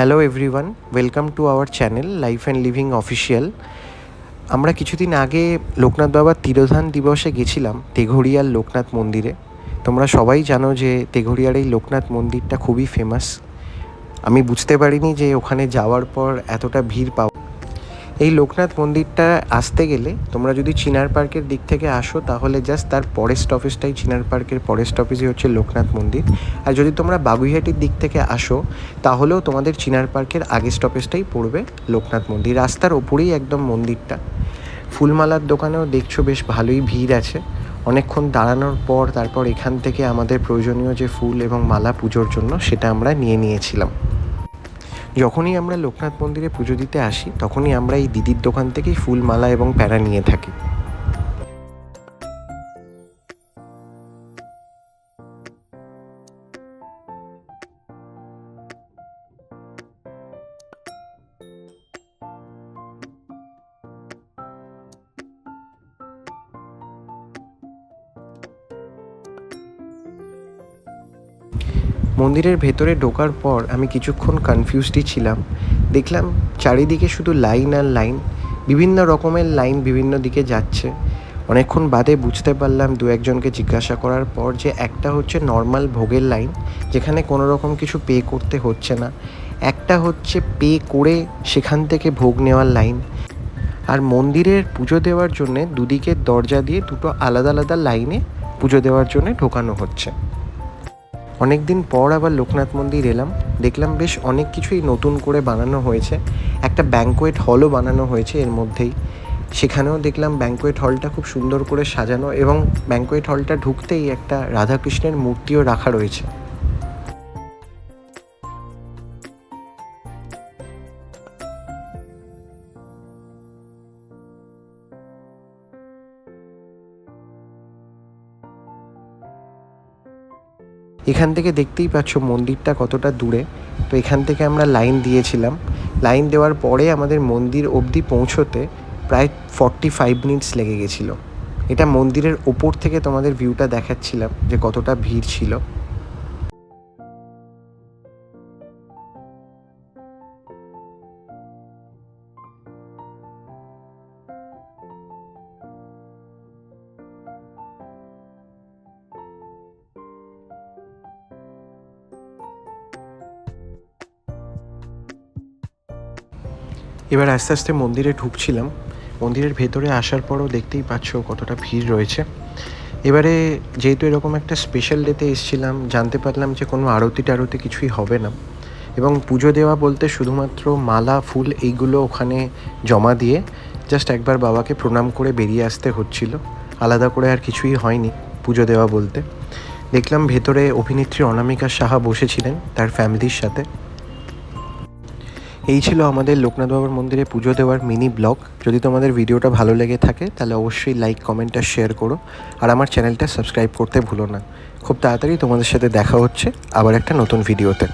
Hello everyone welcome to our channel life and living official আমরা কিছুদিন আগে লোকনাথ বাবার তিরোধান দিবসে গেছিলাম, তেঘড়িয়ার লোকনাথ মন্দিরে। তোমরা সবাই জানো যে তেঘড়িয়ার এই লোকনাথ মন্দিরটা খুবই ফেমাস আমি বুঝতে পারিনি যে ওখানে যাওয়ার পর এতটা ভিড় পাবো এই লোকনাথ মন্দিরটা আসতে গেলে তোমরা যদি চিনার পার্কের দিক থেকে আসো, তাহলে জাস্ট তার পরের স্টপেজটাই চিনার পার্কের পরের স্টপেজই হচ্ছে লোকনাথ মন্দির। আর যদি তোমরা বাগুইহাটির দিক থেকে আসো, তাহলেও তোমাদের চিনার পার্কের আগের স্টপেজটাই পড়বে লোকনাথ মন্দির। রাস্তার ওপরেই একদম মন্দিরটা। ফুলমালার দোকানেও দেখছ বেশ ভালোই ভিড় আছে। অনেকক্ষণ দাঁড়ানোর পর তারপর এখান থেকে আমাদের প্রয়োজনীয় যে ফুল এবং মালা পুজোর জন্য, সেটা আমরা নিয়ে নিয়েছিলাম। যখনই আমরা লোকনাথ মন্দিরে পুজো দিতে আসি, তখনই আমরা এই দিদির দোকান থেকেই ফুল মালা এবং প্যারা নিয়ে থাকি। মন্দিরের ভেতরে ঢোকার পর আমি কিছুক্ষণ কনফিউজডই ছিলাম। দেখলাম চারিদিকে শুধু লাইন আর লাইন, বিভিন্ন রকমের লাইন বিভিন্ন দিকে যাচ্ছে। অনেকক্ষণ বাদে বুঝতে পারলাম দু একজনকে জিজ্ঞাসা করার পর যে একটা হচ্ছে নর্মাল ভোগের লাইন যেখানে কোনো রকম কিছু পে করতে হচ্ছে না। একটা হচ্ছে পে করে সেখান থেকে ভোগ নেওয়ার লাইন আর মন্দিরের পুজো দেওয়ার জন্যে দুদিকের দরজা দিয়ে দুটো আলাদা আলাদা লাইনে পুজো দেওয়ার জন্য ঢোকানো হচ্ছে। অনেক দিন পর আবার লোকনাথ মন্দির এলাম। দেখলাম বেশ অনেক কিছুই নতুন করে বানানো হয়েছে। একটা ব্যাঙ্কোয়েট হলও বানানো হয়েছে এর মধ্যেই। সেখানেও দেখলাম ব্যাঙ্কোয়েট হলটা খুব সুন্দর করে সাজানো এবং ব্যাঙ্কোয়েট হলটা ঢুকতেই একটা রাধাকৃষ্ণের মূর্তিও রাখা রয়েছে। এখান থেকে দেখতেই পাচ্ছ মন্দিরটা কতটা দূরে। তো এখান থেকে আমরা লাইন দিয়েছিলাম। লাইন দেওয়ার পরে আমাদের মন্দির অবধি পৌঁছোতে প্রায় ফর্টি ফাইভ মিনিটস লেগে গেছিল। এটা মন্দিরের ওপর থেকে তোমাদের ভিউটা দেখাচ্ছিলাম যে কতটা ভিড় ছিল। এবার আস্তে আস্তে মন্দিরে ঢুকছিলাম। মন্দিরের ভেতরে আসার পরও দেখতেই পাচ্ছ কতটা ভিড় রয়েছে। এবারে যেহেতু এরকম একটা স্পেশাল ডেতে এসেছিলাম, জানতে পারলাম যে কোনো আরতি টারতি কিছুই হবে না। এবং পুজো দেওয়া বলতে শুধুমাত্র মালা, ফুল এইগুলো ওখানে জমা দিয়ে জাস্ট একবার বাবাকে প্রণাম করে বেরিয়ে আসতে হচ্ছিল। আলাদা করে আর কিছুই হয়নি পুজো দেওয়া বলতে। দেখলাম ভেতরে অভিনেত্রী অনামিকা সাহা বসেছিলেন তার ফ্যামিলির সাথে। এই ছিল আমাদের লোকনাথ বাবার মন্দিরে পুজো দেওয়ার মিনি ব্লগ। যদি তোমাদের ভিডিওটা ভালো লেগে থাকে, তাহলে অবশ্যই লাইক কমেন্ট আর শেয়ার করো। আর আমার চ্যানেলটা সাবস্ক্রাইব করতে ভুলো না। খুব তাড়াতাড়ি তোমাদের সাথে দেখা হচ্ছে আবার একটা নতুন ভিডিওতে